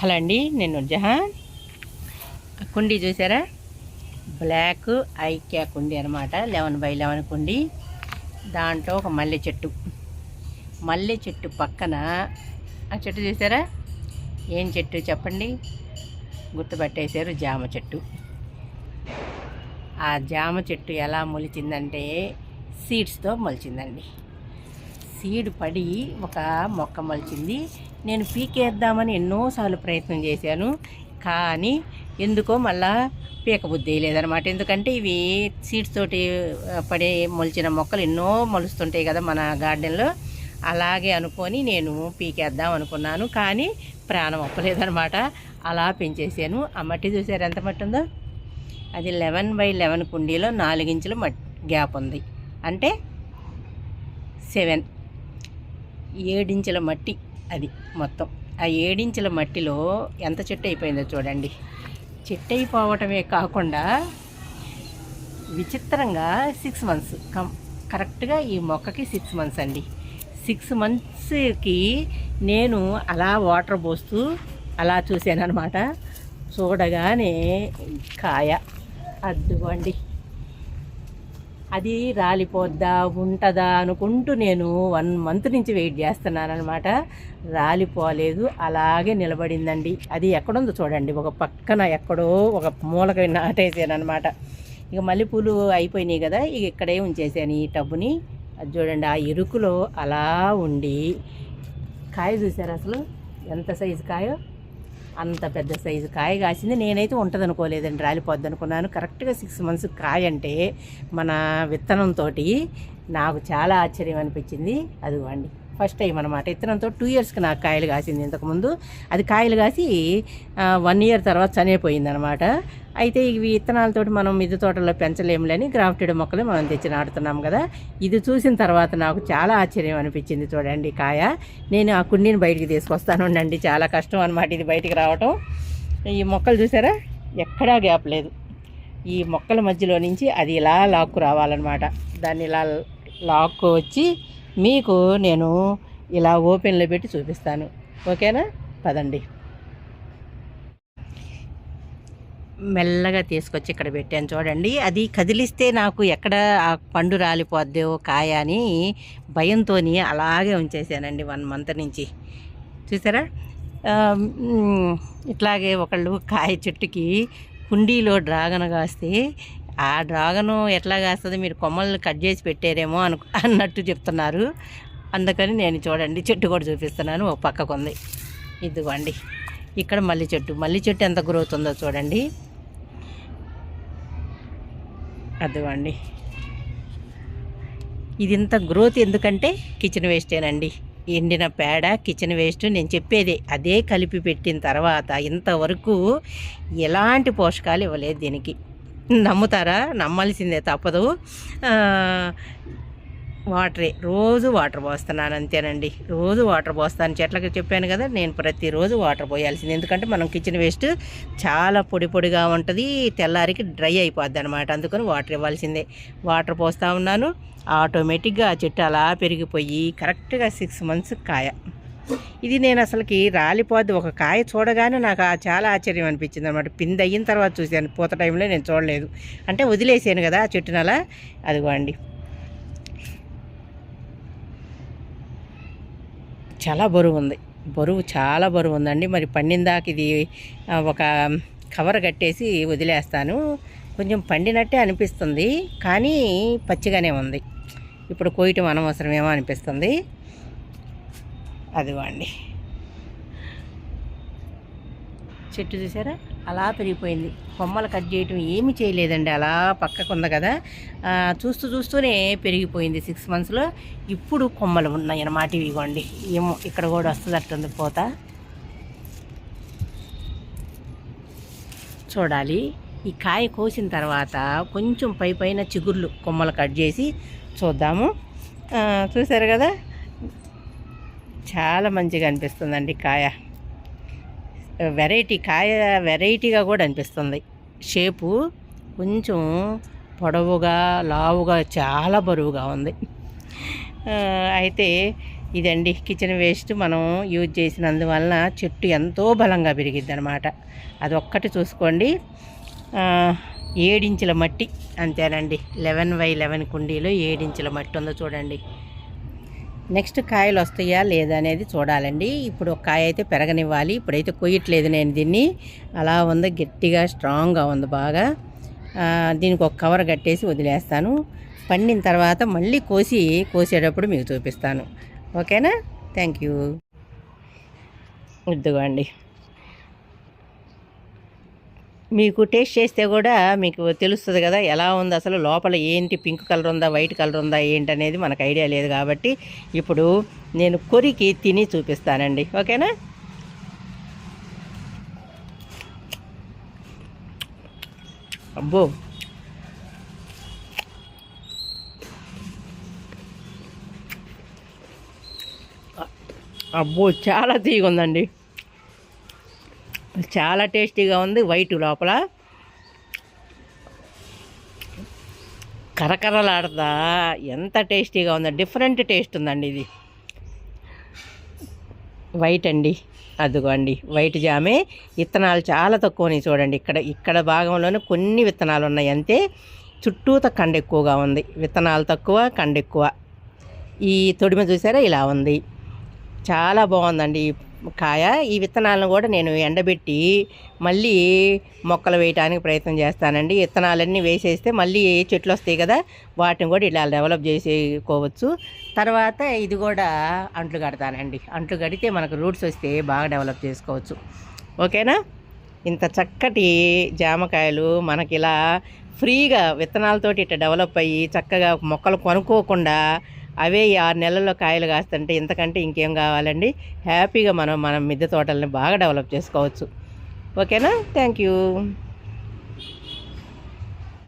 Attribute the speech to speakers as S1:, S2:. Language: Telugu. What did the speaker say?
S1: హలో అండి నేను జహాన్ కుండీ చూసారా? బ్లాక్ ఐక్యా కుండీ అనమాట లెవెన్ బై లెవెన్ కుండీ. దాంట్లో ఒక మల్లె చెట్టు. మల్లె చెట్టు పక్కన ఆ చెట్టు చూసారా? ఏం చెట్టు చెప్పండి? గుర్తుపట్టేశారు జామ చెట్టు. ఆ జామ చెట్టు ఎలా మొలిచిందంటే సీడ్స్తో మొలిచిందండి. సీడ్ పడి ఒక మొక్క మొలిచింది. నేను పీకేద్దామని ఎన్నోసార్లు ప్రయత్నం చేశాను. కానీ ఎందుకో మళ్ళా పీక బుద్ధి లేదనమాట ఎందుకంటే ఇవి సీడ్స్ తోటి పడే మొలిచిన మొక్కలు ఎన్నో మొలుస్తుంటాయి కదా మన గార్డెన్లో. అలాగే అనుకొని నేను పీకేద్దాం అనుకున్నాను. కానీ ప్రాణం ఒప్పలేదనమాట అలా పెంచేసాను ఆ మట్టి చూసారు ఎంత మట్టి ఉందో? అది లెవెన్ బై లెవెన్ కుండీలో నాలుగించుల మట్ గ్యాప్ ఉంది. అంటే సెవెన్. ఏడించుల మట్టి అది మొత్తం. ఆ ఏడించుల మట్టిలో ఎంత చెట్టు అయిపోయిందో చూడండి. చెట్టు అయిపోవటమే కాకుండా విచిత్రంగా సిక్స్ మంత్స్ కం కరెక్ట్గా ఈ మొక్కకి సిక్స్ మంత్స్ అండి. సిక్స్ మంత్స్కి నేను అలా వాటర్ పోస్తూ అలా చూశాను అనమాట చూడగానే కాయ. అద్దుకోండి అది రాలిపోద్దా ఉంటుందా అనుకుంటూ నేను వన్ మంత్ నుంచి వెయిట్ చేస్తున్నాను అనమాట రాలిపోలేదు అలాగే నిలబడిందండి. అది ఎక్కడుందో చూడండి ఒక పక్కన ఎక్కడో ఒక మూలక నాటేసాను అనమాట ఇక మల్లెపూలు అయిపోయినాయి కదా ఇక ఇక్కడే ఉంచేసాను ఈ టబ్బుని. అది చూడండి ఆ ఇరుకులో అలా ఉండి కాయ చూసారు అసలు? ఎంత సైజు కాయో? అంత పెద్ద సైజు కాయ కాసింది. నేనైతే ఉంటుంది అనుకోలేదండి రాలిపోద్ది అనుకున్నాను కరెక్ట్గా సిక్స్ మంత్స్ కాయ అంటే మన విత్తనంతో నాకు చాలా ఆశ్చర్యం అనిపించింది. అదిగోండి ఫస్ట్ టైం అనమాట విత్తనంతో టూ ఇయర్స్కి నాకు కాయలు కాసింది ఇంతకుముందు. అది కాయలు కాసి వన్ ఇయర్ తర్వాత చనిపోయింది అనమాట అయితే ఇవి విత్తనాలతోటి మనం మిద్దె తోటలో పెంచలేములని గ్రాఫ్టెడ్ మొక్కలు మనం తెచ్చి నాటుతున్నాం కదా. ఇది చూసిన తర్వాత నాకు చాలా ఆశ్చర్యం అనిపించింది చూడండి కాయ. నేను ఆ కుండీని బయటికి తీసుకొస్తాను ఉండండి చాలా కష్టం అనమాట ఇది బయటికి రావటం. ఈ మొక్కలు చూసారా? ఎక్కడా గ్యాప్ లేదు. ఈ మొక్కల మధ్యలో నుంచి అది ఇలా లాక్కు రావాలన్నమాట. దాన్ని ఇలా లాక్కు వచ్చి మీకు నేను ఇలా ఓపెన్లో పెట్టి చూపిస్తాను. ఓకేనా? పదండి. మెల్లగా తీసుకొచ్చి ఇక్కడ పెట్టాను చూడండి. అది కదిలిస్తే నాకు ఎక్కడ ఆ పండు రాలిపోద్దో కాయ అని భయంతో అలాగే ఉంచేసానండి వన్ మంత్ నుంచి. చూసారా? ఇట్లాగే ఒకళ్ళు కాయ చెట్టుకి కుండీలో డ్రాగన్ కాస్తే ఆ డ్రాగను ఎట్లా కాస్తుంది మీరు కొమ్మల్ని కట్ చేసి పెట్టారేమో అను అన్నట్టు చెప్తున్నారు. అందుకని నేను చూడండి చెట్టు కూడా చూపిస్తున్నాను. ఒక పక్కకు ఉంది ఇదిగోండి. ఇక్కడ మల్లి చెట్టు. మల్లి చెట్టు ఎంత గ్రోత్ ఉందో చూడండి. అదిగోండి. ఇది ఇంత గ్రోత్ ఎందుకంటే కిచెన్ వేస్టేనండి ఎండిన పేడ కిచెన్ వేస్ట్ నేను చెప్పేది అదే కలిపి పెట్టిన తర్వాత ఇంతవరకు ఎలాంటి పోషకాలు ఇవ్వలేదు దీనికి. నమ్ముతారా? నమ్మాల్సిందే తప్పదు. వాటరే. రోజు వాటర్ పోస్తున్నాను అంతేనండి. రోజు వాటర్ పోస్తాను. చెట్లకి చెప్పాను కదా నేను ప్రతిరోజు వాటర్ పోయాల్సింది. ఎందుకంటే మనం కిచెన్ వేస్ట్ చాలా పొడి పొడిగా ఉంటుంది తెల్లారికి డ్రై అయిపోద్ది అనమాట అందుకని వాటర్ ఇవ్వాల్సిందే. వాటర్ పోస్తూ ఉన్నాను. ఆటోమేటిక్గా ఆ చెట్టు అలా పెరిగిపోయి కరెక్ట్గా సిక్స్ మంత్స్ కాయ. ఇది నేను అసలుకి రాలిపోద్ది. ఒక కాయ చూడగానే నాకు చాలా ఆశ్చర్యం అనిపించింది అనమాట పిండి అయిన తర్వాత చూశాను. పూత టైంలో నేను చూడలేదు. అంటే వదిలేసాను కదా ఆ చెట్టునలా. అలా అదిగోండి. చాలా బరువు ఉంది బరువు చాలా బరువు ఉందండి మరి పండిందాక ఇది ఒక కవర్ కట్టేసి వదిలేస్తాను. కొంచెం పండినట్టే అనిపిస్తుంది. కానీ పచ్చిగానే ఉంది. ఇప్పుడు కోయటం అనవసరమేమో అనిపిస్తుంది. అదిగోండి. చెట్టు చూసారా? అలా పెరిగిపోయింది. కొమ్మలు కట్ చేయటం ఏమి చేయలేదండి. అలా పక్కకు ఉంది కదా. చూస్తూ చూస్తూనే పెరిగిపోయింది సిక్స్ మంత్స్లో ఇప్పుడు కొమ్మలు ఉన్నాయి అన్నమాట ఇవ్వండి ఏమో ఇక్కడ కూడా వస్తుందట్టుంది పోత. చూడాలి. ఈ కాయ కోసిన తర్వాత కొంచెం పై పైన చిగుర్లు కొమ్మలు కట్ చేసి చూద్దాము. చూసారు కదా? చాలా మంచిగా అనిపిస్తుందండి కాయ. వెరైటీ కాయ వెరైటీగా కూడా అనిపిస్తుంది. షేపు కొంచెం పొడవుగా లావుగా చాలా బరువుగా ఉంది. అయితే ఇదండి కిచెన్ వేస్ట్ మనం యూజ్ చేసినందువలన చెట్టు ఎంతో బలంగా పెరిగిద్ది అనమాట ఒక్కటి చూసుకోండి ఏడించుల మట్టి అంతేనండి. లెవెన్ బై లెవెన్ కుండీలో ఏడించుల మట్టి ఉందో చూడండి. నెక్స్ట్ కాయలు వస్తాయా లేదా అనేది చూడాలండి. ఇప్పుడు ఒక కాయ అయితే పెరగనివ్వాలి. ఇప్పుడైతే కొయ్యట్లేదు నేను దీన్ని. అలా ఉంది. గట్టిగా స్ట్రాంగ్గా ఉంది బాగా. దీనికి ఒక కవర్ కట్టేసి వదిలేస్తాను. పండిన తర్వాత మళ్ళీ కోసి కోసేటప్పుడు మీకు చూపిస్తాను. ఓకేనా? Thank you. ఇదిగోండి. మీకు టేస్ట్ చేస్తే కూడా మీకు తెలుస్తుంది కదా ఎలా ఉంది అసలు లోపల ఏంటి పింక్ కలర్ ఉందా వైట్ కలర్ ఉందా ఏంటి అనేది మనకు ఐడియా లేదు కాబట్టి ఇప్పుడు నేను కొరికి తిని చూపిస్తానండి. ఓకేనా? అబ్బో! అబ్బో! చాలా తీగ ఉందండి చాలా టేస్టీగా ఉంది వైట్ లోపల. కరకరలాడతా ఎంత టేస్టీగా ఉందో డిఫరెంట్ టేస్ట్ ఉందండి ఇది. వైట్ అండి అదిగోండి వైట్ జామే. విత్తనాలు చాలా తక్కువని చూడండి ఇక్కడ ఇక్కడ భాగంలోనే కొన్ని విత్తనాలు ఉన్నాయి అంతే. చుట్టూత కండ ఎక్కువగా ఉంది విత్తనాలు తక్కువ కండ ఎక్కువ. ఈ తొడిమ చూసారా ఇలా ఉంది. చాలా బాగుందండి కాయ ఈ విత్తనాలను కూడా నేను ఎండబెట్టి మళ్ళీ మొక్కలు వేయడానికి ప్రయత్నం చేస్తానండి. విత్తనాలన్నీ వేసేస్తే మళ్ళీ చెట్లు వస్తాయి కదా వాటిని కూడా ఇలా డెవలప్ చేసుకోవచ్చు తర్వాత ఇది కూడా అంట్లు కడతానండి. అంట్లు కడితే మనకు రూట్స్ వస్తే బాగా డెవలప్ చేసుకోవచ్చు. ఓకేనా? ఇంత చక్కటి జామకాయలు మనకి ఇలా ఫ్రీగా విత్తనాలతోటి ఇట్లా డెవలప్ అయ్యి చక్కగా మొక్కలు కొనుక్కోకుండా అవే ఈ ఆరు నెలల్లో కాయలు కాస్తుంటే ఇంతకంటే ఇంకేం కావాలండి? హ్యాపీగా మనం మన మిద్దె తోటల్ని బాగా డెవలప్ చేసుకోవచ్చు. ఓకేనా? Thank you.